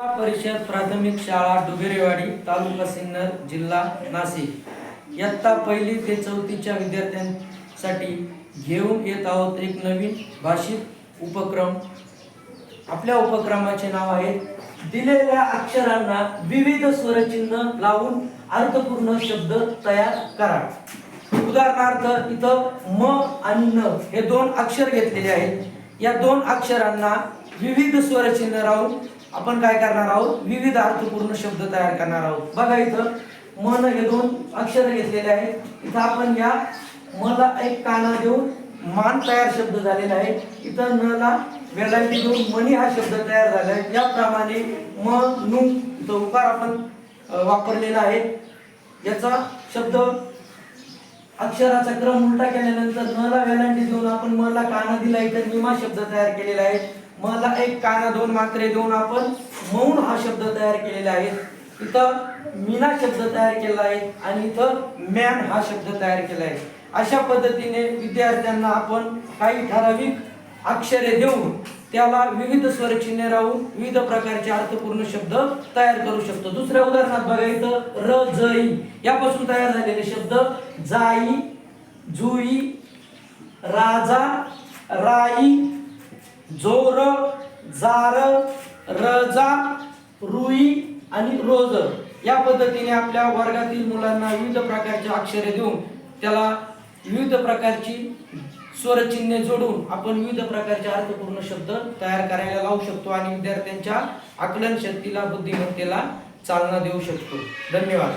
जिल्हा परिषद प्राथमिक शाळा डुबेरेवाडी तालुका सिन्नर जिल्हा नाशिक. इयत्ता पहिली ते चौथीच्या विद्यार्थ्यांसाठी घेऊन येत आहोत एक नवीन भाषिक उपक्रम. आपल्या उपक्रमाचे नाव आहे दिलेल्या अक्षरांना विविध स्वरचिन्ह लावून अर्थपूर्ण शब्द तयार करा. उदाहरणार्थ इथं म आणि न हे दोन अक्षर घेतलेले आहेत. या दोन अक्षरांना विविध स्वरचिन्ह राहून आपण काय करणार आहोत? विविध अर्थपूर्ण शब्द तयार करणार आहोत. बघा इथं मन हे दोन अक्षर घेतलेले आहेत. इथं आपण या मला एक काना देऊन मान तयार शब्द झालेला आहे. इथं न ला वेलांटी देऊन मणी हा शब्द तयार झाला आहे. याप्रमाणे म नु इथं उकार आपण वापरलेला आहे. याचा शब्द अक्षराचा क्रम उलटा केल्यानंतर न ला वेलांटी देऊन आपण म ला काना दिला इथं निमा शब्द तयार केलेला आहे. मला एक काना दोन मात्रे देऊन आपण मौन हा शब्द तयार केलेला आहे. इथं मीना शब्द तयार केला आहे आणि इथं मॅन हा शब्द तयार केला आहे. अशा पद्धतीने विद्यार्थ्यांना आपण काही ठराविक अक्षरे देऊन त्याला विविध स्वरचिन्हे राहून विविध प्रकारचे अर्थपूर्ण शब्द तयार करू शकतो. दुसऱ्या उदाहरणात बघा इथं र जई यापासून तयार झालेले शब्द जाई जुई राजा राई जोर जार रजा रुई आणि रोज या पद्धतीने आपल्या वर्गातील मुलांना विविध प्रकारचे अक्षरे देऊन त्याला विविध प्रकारची स्वरचिन्हे जोडून आपण विविध प्रकारचे अर्थपूर्ण शब्द तयार करायला लावू शकतो आणि विद्यार्थ्यांच्या आकलन शक्तीला बुद्धिमत्तेला चालना देऊ शकतो. धन्यवाद.